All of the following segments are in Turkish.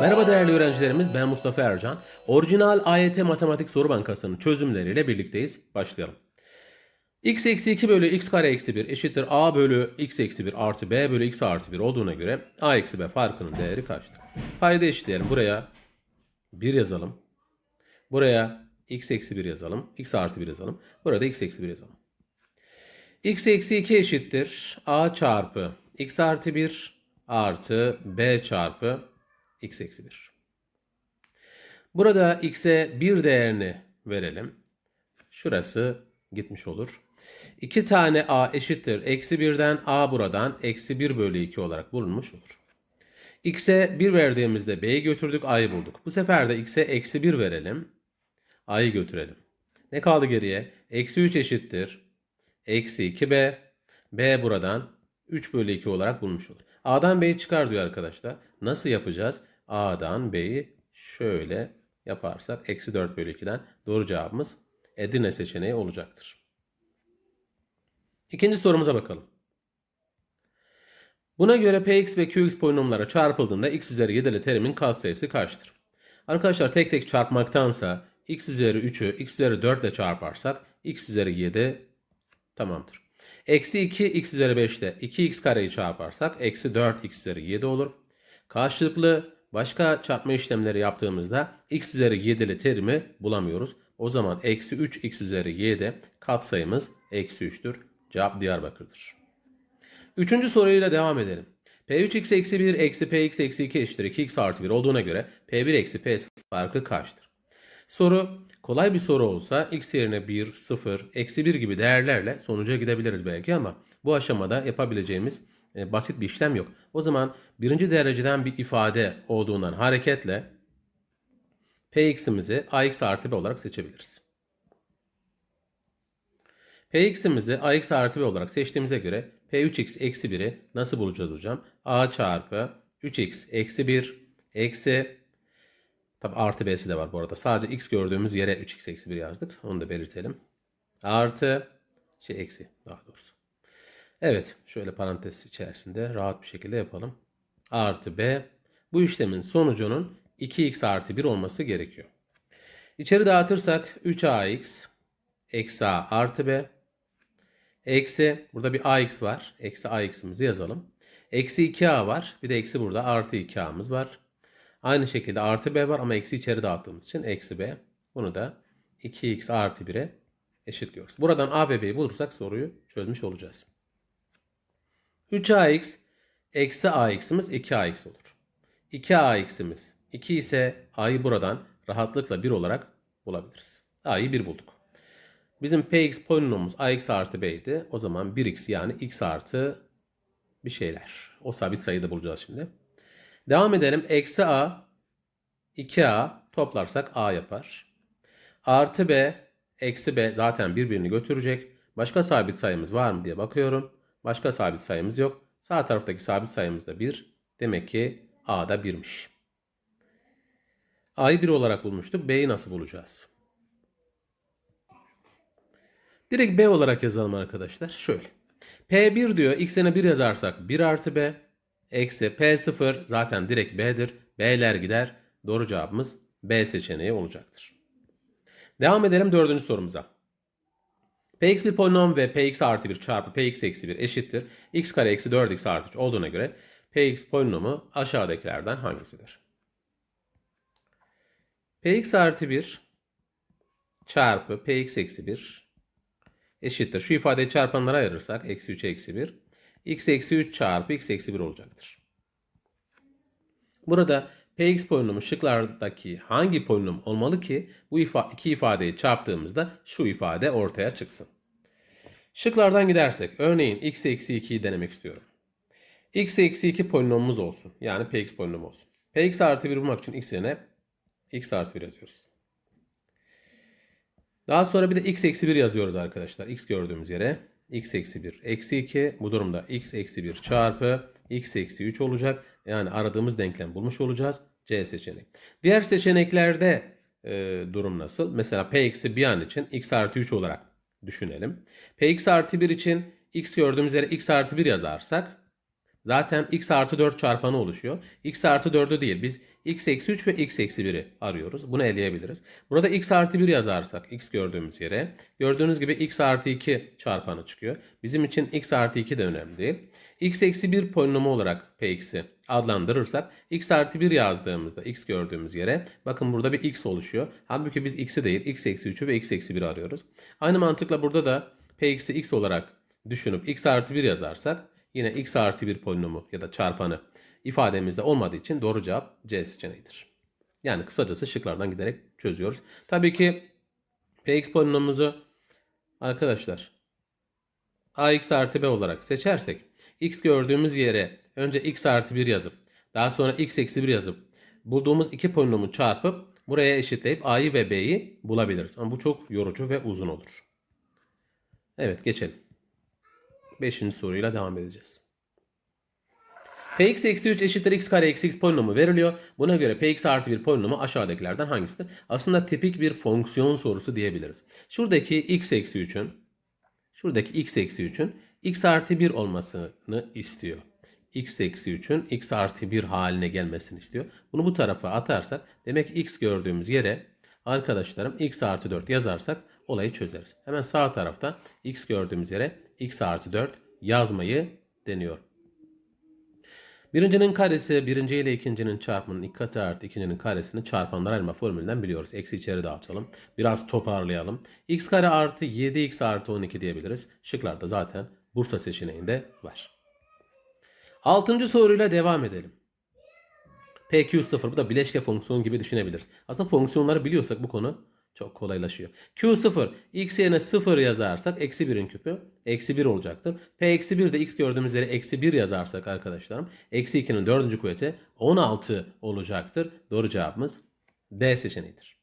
Merhaba değerli öğrencilerimiz ben Mustafa Ercan. Orijinal AYT Matematik Soru Bankası'nın çözümleriyle birlikteyiz. Başlayalım. x eksi 2 bölü x kare eksi 1 eşittir a bölü x eksi 1 artı b bölü x artı 1 olduğuna göre a eksi b farkının değeri kaçtır? Payda eşitleyelim. Buraya 1 yazalım. Buraya x eksi 1 yazalım. x artı 1 yazalım. Burada x eksi 1 yazalım. x eksi 2 eşittir a çarpı x artı 1 artı b çarpı x eksi 1. Burada x'e 1 değerini verelim. Şurası gitmiş olur. 2 tane a eşittir. Eksi 1'den a buradan eksi 1 bölü 2 olarak bulunmuş olur. x'e 1 verdiğimizde b'yi götürdük a'yı bulduk. Bu sefer de x'e eksi 1 verelim. a'yı götürelim. Ne kaldı geriye? Eksi 3 eşittir. Eksi 2b. b buradan 3 bölü 2 olarak bulmuş olur. A'dan B'yi çıkar diyor arkadaşlar. Nasıl yapacağız? A'dan B'yi şöyle yaparsak eksi 4 bölü 2'den doğru cevabımız Edirne seçeneği olacaktır. İkinci sorumuza bakalım. Buna göre Px ve Qx polinomlara çarpıldığında x üzeri 7'li terimin katsayısı kaçtır? Arkadaşlar tek tek çarpmaktansa x üzeri 3'ü x üzeri 4 ile çarparsak x üzeri 7 tamamdır. Eksi 2 x üzeri 5 ile 2x kareyi çarparsak eksi 4 x üzeri 7 olur. Karşılıklı başka çarpma işlemleri yaptığımızda x üzeri 7'li terimi bulamıyoruz. O zaman eksi 3 x üzeri 7 katsayımız eksi 3'tür. Cevap Diyarbakır'dır. Üçüncü soruyla devam edelim. P3x eksi 1 eksi px eksi 2 eşittir 2x artı 1 olduğuna göre P1 eksi P farkı kaçtır? Soru kolay bir soru olsa x yerine 1, 0, eksi 1 gibi değerlerle sonuca gidebiliriz belki ama bu aşamada yapabileceğimiz e, basit bir işlem yok. O zaman birinci dereceden bir ifade olduğundan hareketle px'imizi ax artı b olarak seçebiliriz. px'imizi ax artı b olarak seçtiğimize göre p3x eksi 1'i nasıl bulacağız hocam? a çarpı 3x eksi 1 eksi Tabi artı b'si de var bu arada. Sadece x gördüğümüz yere 3x eksi 1 yazdık. Onu da belirtelim. Artı şey eksi daha doğrusu. Evet şöyle parantez içerisinde rahat bir şekilde yapalım. Artı b. Bu işlemin sonucunun 2x artı 1 olması gerekiyor. İçeri dağıtırsak 3ax eksi a artı b. Eksi burada bir ax var. Eksi ax'imizi yazalım. Eksi 2a var. Bir de eksi burada artı 2a'mız var. Aynı şekilde artı b var ama eksi içeri dağıttığımız için eksi b. Bunu da 2x artı 1'e eşitliyoruz. Buradan a ve b'yi bulursak soruyu çözmüş olacağız. 3ax eksi ax'imiz 2ax olur. 2ax'imiz 2 ise a'yı buradan rahatlıkla 1 olarak bulabiliriz. a'yı 1 bulduk. Bizim px polinomumuz ax artı b idi. O zaman 1x yani x artı bir şeyler. O sabit sayıyı da bulacağız şimdi. Devam edelim. Eksi a 2a toplarsak a yapar. Artı b eksi b zaten birbirini götürecek. Başka sabit sayımız var mı diye bakıyorum. Başka sabit sayımız yok. Sağ taraftaki sabit sayımız da 1. Demek ki a da 1'miş. a'yı 1 olarak bulmuştuk. b'yi nasıl bulacağız? Direkt b olarak yazalım arkadaşlar. Şöyle. p1 diyor. x'ine 1 yazarsak 1 artı b. Eksi P0 zaten direkt B'dir. B'ler gider. Doğru cevabımız B seçeneği olacaktır. Devam edelim dördüncü sorumuza. Px bir polinom ve Px artı 1 çarpı Px eksi 1 eşittir. x kare eksi 4x artı 3 olduğuna göre Px polinomu aşağıdakilerden hangisidir? Px artı 1 çarpı Px eksi 1 eşittir. Şu ifadeyi çarpanlara ayırırsak eksi 3 eksi 1 x eksi 3 çarpı x eksi 1 olacaktır. Burada px polinomu şıklardaki hangi polinom olmalı ki bu ifa iki ifadeyi çarptığımızda şu ifade ortaya çıksın. Şıklardan gidersek örneğin x eksi 2'yi denemek istiyorum. x eksi 2 polinomumuz olsun. Yani px polinomu olsun. px artı 1 bulmak için x yerine x artı 1 yazıyoruz. Daha sonra bir de x eksi 1 yazıyoruz arkadaşlar. x gördüğümüz yere x eksi 1 eksi 2 bu durumda x eksi 1 çarpı x eksi 3 olacak. Yani aradığımız denklem bulmuş olacağız. C seçeneği. Diğer seçeneklerde e, durum nasıl? Mesela p eksi 1 an için x artı 3 olarak düşünelim. px artı 1 için x gördüğümüz yere x artı 1 yazarsak Zaten x artı 4 çarpanı oluşuyor. x artı 4'ü değil biz x eksi 3 ve x eksi 1'i arıyoruz. Bunu eleyebiliriz. Burada x artı 1 yazarsak x gördüğümüz yere gördüğünüz gibi x artı 2 çarpanı çıkıyor. Bizim için x artı 2 de önemli değil. x eksi 1 polinomu olarak px'i adlandırırsak x artı 1 yazdığımızda x gördüğümüz yere bakın burada bir x oluşuyor. Halbuki biz x'i değil x eksi 3'ü ve x eksi 1'i arıyoruz. Aynı mantıkla burada da px'i x olarak düşünüp x artı 1 yazarsak yine x artı 1 polinomu ya da çarpanı ifademizde olmadığı için doğru cevap C seçeneğidir. Yani kısacası şıklardan giderek çözüyoruz. Tabii ki px polinomumuzu arkadaşlar ax artı b olarak seçersek x gördüğümüz yere önce x artı 1 yazıp daha sonra x eksi 1 yazıp bulduğumuz iki polinomu çarpıp buraya eşitleyip a'yı ve b'yi bulabiliriz. Ama bu çok yorucu ve uzun olur. Evet geçelim. Beşinci soruyla devam edeceğiz. Px eksi 3 eşittir x kare eksi x polinomu veriliyor. Buna göre px artı 1 polinomu aşağıdakilerden hangisidir? Aslında tipik bir fonksiyon sorusu diyebiliriz. Şuradaki x eksi 3'ün şuradaki x eksi 3'ün x artı 1 olmasını istiyor. X eksi 3'ün x artı 1 haline gelmesini istiyor. Bunu bu tarafa atarsak demek x gördüğümüz yere arkadaşlarım x artı 4 yazarsak olayı çözeriz. Hemen sağ tarafta x gördüğümüz yere x artı 4 yazmayı deniyor. Birincinin karesi birinci ile ikincinin çarpımının iki katı artı ikincinin karesini çarpanlar ayırma formülünden biliyoruz. Eksi içeri dağıtalım. Biraz toparlayalım. x kare artı 7x artı 12 diyebiliriz. Şıklarda zaten Bursa seçeneğinde var. Altıncı soruyla devam edelim. PQ0 bu da bileşke fonksiyon gibi düşünebiliriz. Aslında fonksiyonları biliyorsak bu konu çok kolaylaşıyor. Q0 x yerine 0 yazarsak eksi 1'in küpü eksi 1 olacaktır. P eksi 1 de x gördüğümüz yere eksi 1 yazarsak arkadaşlarım eksi 2'nin dördüncü kuvveti 16 olacaktır. Doğru cevabımız D seçeneğidir.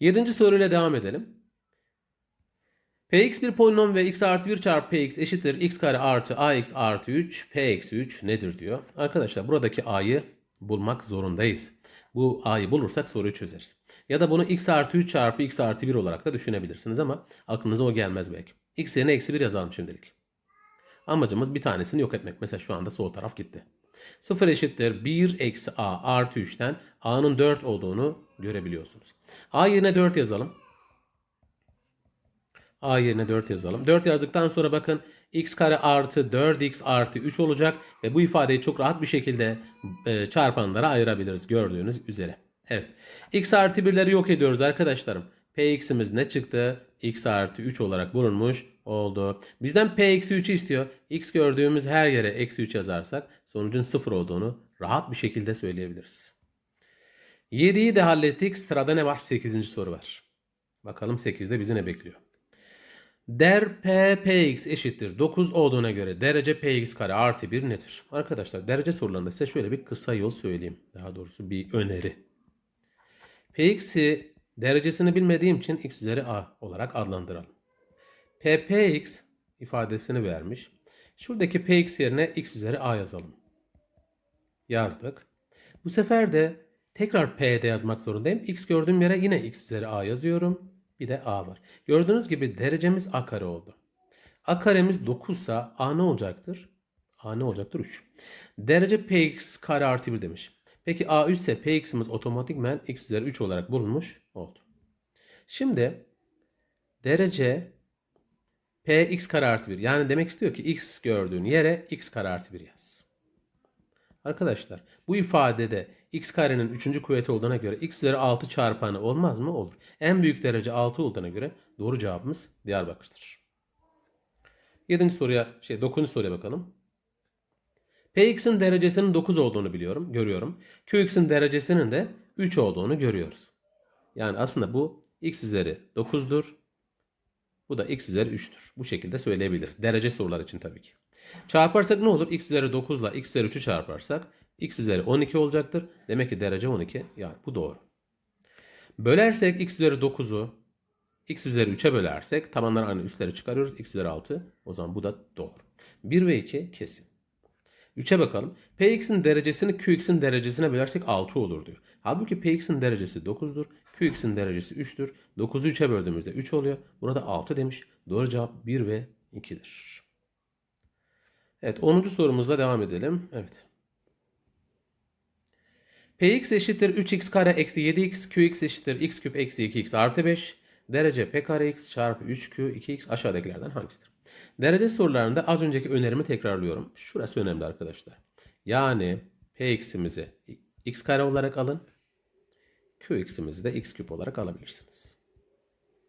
Yedinci soruyla devam edelim. Px bir polinom ve x artı 1 çarpı px eşittir x kare artı ax artı 3 p eksi 3 nedir diyor. Arkadaşlar buradaki a'yı bulmak zorundayız. Bu a'yı bulursak soruyu çözeriz. Ya da bunu x artı 3 çarpı x artı 1 olarak da düşünebilirsiniz ama aklınıza o gelmez belki. x yerine eksi 1 yazalım şimdilik. Amacımız bir tanesini yok etmek. Mesela şu anda sol taraf gitti. 0 eşittir 1 eksi a artı 3'ten a'nın 4 olduğunu görebiliyorsunuz. a yerine 4 yazalım. A yerine 4 yazalım. 4 yazdıktan sonra bakın x kare artı 4x artı 3 olacak. Ve bu ifadeyi çok rahat bir şekilde e, çarpanlara ayırabiliriz gördüğünüz üzere. Evet. x artı 1'leri yok ediyoruz arkadaşlarım. Px'imiz ne çıktı? x artı 3 olarak bulunmuş oldu. Bizden p eksi 3'ü istiyor. x gördüğümüz her yere eksi 3 yazarsak sonucun 0 olduğunu rahat bir şekilde söyleyebiliriz. 7'yi de hallettik. Sırada ne var? 8. soru var. Bakalım 8'de bizi ne bekliyor? Der P Px eşittir 9 olduğuna göre derece Px kare artı 1 nedir? Arkadaşlar derece sorularında size şöyle bir kısa yol söyleyeyim. Daha doğrusu bir öneri. Px'i derecesini bilmediğim için x üzeri a olarak adlandıralım. Ppx ifadesini vermiş. Şuradaki px yerine x üzeri a yazalım. Yazdık. Bu sefer de tekrar p'de yazmak zorundayım. x gördüğüm yere yine x üzeri a yazıyorum. Bir de a var. Gördüğünüz gibi derecemiz a kare oldu. a karemiz 9 ise a ne olacaktır? a ne olacaktır? 3. Derece px kare artı 1 demiş. Peki a 3 ise px'imiz otomatikmen x üzeri 3 olarak bulunmuş oldu. Şimdi derece px kare artı 1. Yani demek istiyor ki x gördüğün yere x kare artı 1 yaz. Arkadaşlar bu ifadede x karenin 3. kuvveti olduğuna göre x üzeri 6 çarpanı olmaz mı? Olur. En büyük derece 6 olduğuna göre doğru cevabımız Diyarbakır'dır. 7. soruya şey 9. soruya bakalım. Px'in derecesinin 9 olduğunu biliyorum, görüyorum. Qx'in derecesinin de 3 olduğunu görüyoruz. Yani aslında bu x üzeri 9'dur. Bu da x üzeri 3'tür. Bu şekilde söyleyebiliriz. Derece sorular için tabii ki. Çarparsak ne olur? x üzeri 9 ile x üzeri 3'ü çarparsak x üzeri 12 olacaktır. Demek ki derece 12. Yani bu doğru. Bölersek x üzeri 9'u x üzeri 3'e bölersek tabanlar aynı üstleri çıkarıyoruz. x üzeri 6. O zaman bu da doğru. 1 ve 2 kesin. 3'e bakalım. Px'in derecesini Qx'in derecesine bölersek 6 olur diyor. Halbuki Px'in derecesi 9'dur. Qx'in derecesi 3'tür. 9'u 3'e böldüğümüzde 3 oluyor. Burada 6 demiş. Doğru cevap 1 ve 2'dir. Evet 10. sorumuzla devam edelim. Evet. Px eşittir 3x kare eksi 7x qx eşittir x küp eksi 2x artı 5 derece p kare x çarpı 3q 2x aşağıdakilerden hangisidir? Derece sorularında az önceki önerimi tekrarlıyorum. Şurası önemli arkadaşlar. Yani px'imizi x kare olarak alın. qx'imizi de x küp olarak alabilirsiniz.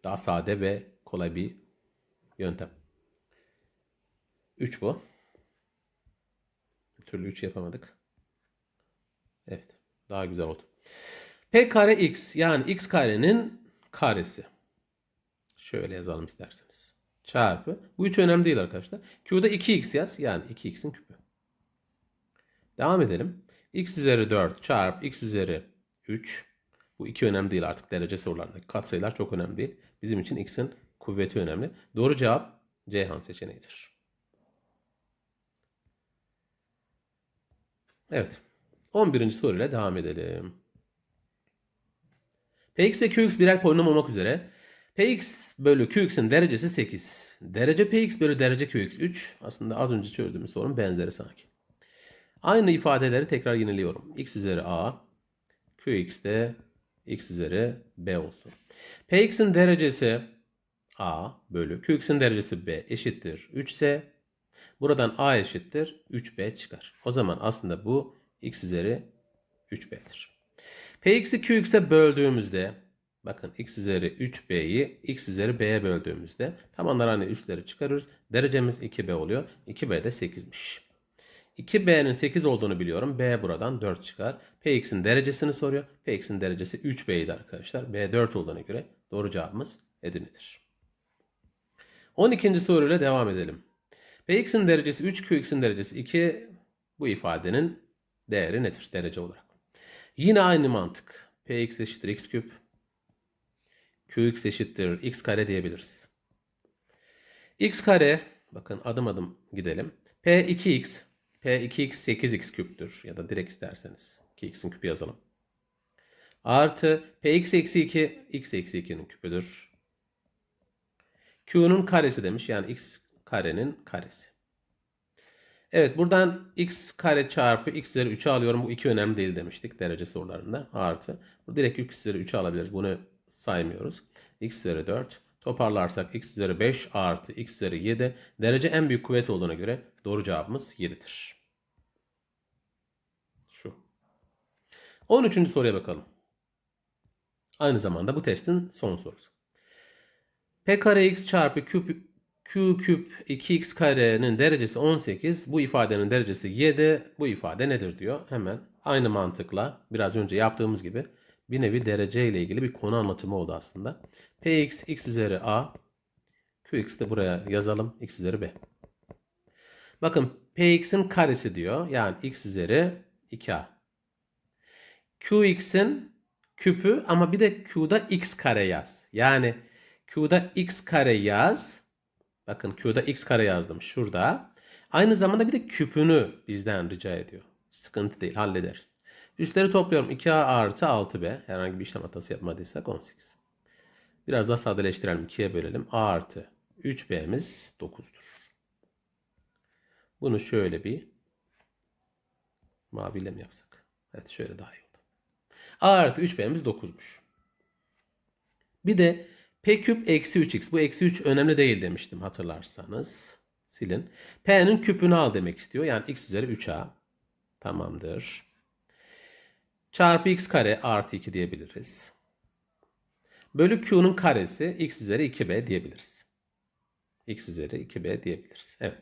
Daha sade ve kolay bir yöntem. 3 bu. Bir türlü 3 yapamadık. Evet. Daha güzel oldu. P kare x yani x karenin karesi. Şöyle yazalım isterseniz. Çarpı. Bu 3 önemli değil arkadaşlar. Q'da 2x yaz. Yani 2x'in küpü. Devam edelim. x üzeri 4 çarpı x üzeri 3. Bu 2 önemli değil artık derece sorularındaki katsayılar çok önemli değil. Bizim için x'in kuvveti önemli. Doğru cevap Ceyhan seçeneğidir. Evet. 11. soruyla devam edelim. Px ve Qx birer polinom olmak üzere Px bölü Qx'in derecesi 8. Derece Px bölü derece Qx 3. Aslında az önce çözdüğümüz sorunun benzeri sanki. Aynı ifadeleri tekrar yineliyorum. x üzeri a, Qx de x üzeri b olsun. Px'in derecesi a bölü Qx'in derecesi b eşittir 3 ise buradan a eşittir 3b çıkar. O zaman aslında bu x üzeri 3b'dir. Px'i qx'e böldüğümüzde bakın x üzeri 3b'yi x üzeri b'ye böldüğümüzde tabanlar hani üstleri çıkarıyoruz. Derecemiz 2b oluyor. 2b de 8'miş. 2b'nin 8 olduğunu biliyorum. b buradan 4 çıkar. Px'in derecesini soruyor. Px'in derecesi 3b'ydi arkadaşlar. b 4 olduğuna göre doğru cevabımız Edirne'dir. 12. soruyla devam edelim. Px'in derecesi 3, Qx'in derecesi 2. Bu ifadenin değeri nedir derece olarak? Yine aynı mantık. Px eşittir x küp. Qx eşittir x kare diyebiliriz. x kare bakın adım adım gidelim. P 2x. P 2x 8x küptür. Ya da direkt isterseniz. 2x'in küpü yazalım. Artı px eksi 2 x eksi 2'nin küpüdür. Q'nun karesi demiş. Yani x karenin karesi. Evet buradan x kare çarpı x üzeri 3'ü alıyorum. Bu iki önemli değil demiştik derece sorularında. Artı. Direkt x üzeri 3'ü alabiliriz. Bunu saymıyoruz. x üzeri 4. Toparlarsak x üzeri 5 artı x üzeri 7. Derece en büyük kuvvet olduğuna göre doğru cevabımız 7'dir. Şu. 13. soruya bakalım. Aynı zamanda bu testin son sorusu. P kare x çarpı küp q küp 2x karenin derecesi 18. Bu ifadenin derecesi 7. Bu ifade nedir diyor. Hemen aynı mantıkla biraz önce yaptığımız gibi bir nevi derece ile ilgili bir konu anlatımı oldu aslında. Px x üzeri a qx de buraya yazalım. x üzeri b. Bakın px'in karesi diyor. Yani x üzeri 2a. qx'in küpü ama bir de q'da x kare yaz. Yani q'da x kare yaz. Bakın Q'da x kare yazdım şurada. Aynı zamanda bir de küpünü bizden rica ediyor. Sıkıntı değil hallederiz. Üstleri topluyorum. 2A artı 6B. Herhangi bir işlem hatası yapmadıysak 18. Biraz daha sadeleştirelim. 2'ye bölelim. A artı 3B'miz 9'dur. Bunu şöyle bir maviyle mi yapsak? Evet şöyle daha iyi oldu. A artı 3B'miz 9'muş. Bir de P küp eksi 3x. Bu eksi 3 önemli değil demiştim hatırlarsanız. Silin. P'nin küpünü al demek istiyor. Yani x üzeri 3a. Tamamdır. Çarpı x kare artı 2 diyebiliriz. Bölü q'nun karesi x üzeri 2b diyebiliriz. x üzeri 2b diyebiliriz. Evet.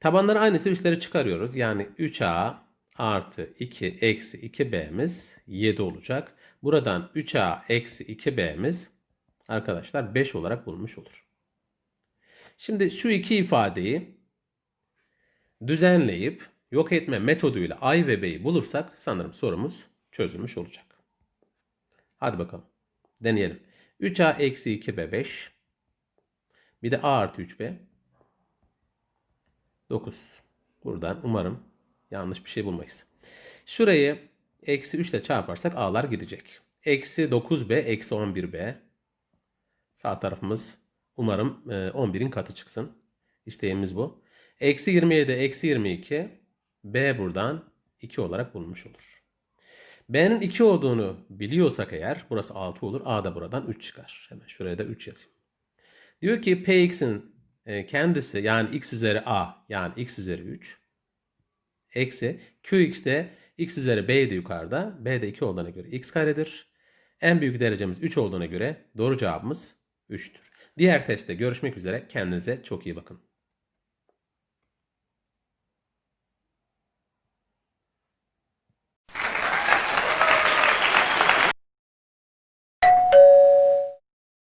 Tabanları aynısı üstleri çıkarıyoruz. Yani 3a artı 2 eksi 2b'miz 7 olacak. Buradan 3a eksi 2b'miz arkadaşlar 5 olarak bulunmuş olur. Şimdi şu iki ifadeyi düzenleyip yok etme metoduyla i ve b'yi bulursak sanırım sorumuz çözülmüş olacak. Hadi bakalım. Deneyelim. 3a eksi 2b 5. Bir de a artı 3b. 9. Buradan umarım yanlış bir şey bulmayız. Şurayı eksi 3 ile çarparsak a'lar gidecek. Eksi 9b eksi 11b Sağ tarafımız umarım 11'in e, katı çıksın. İsteğimiz bu. Eksi 27, eksi 22. B buradan 2 olarak bulmuş olur. B'nin 2 olduğunu biliyorsak eğer burası 6 olur. A da buradan 3 çıkar. Hemen şuraya da 3 yazayım. Diyor ki Px'in e, kendisi yani x üzeri a yani x üzeri 3 eksi qx'de x üzeri b de yukarıda b de 2 olduğuna göre x karedir. En büyük derecemiz 3 olduğuna göre doğru cevabımız 3'tür. Diğer testte görüşmek üzere. Kendinize çok iyi bakın.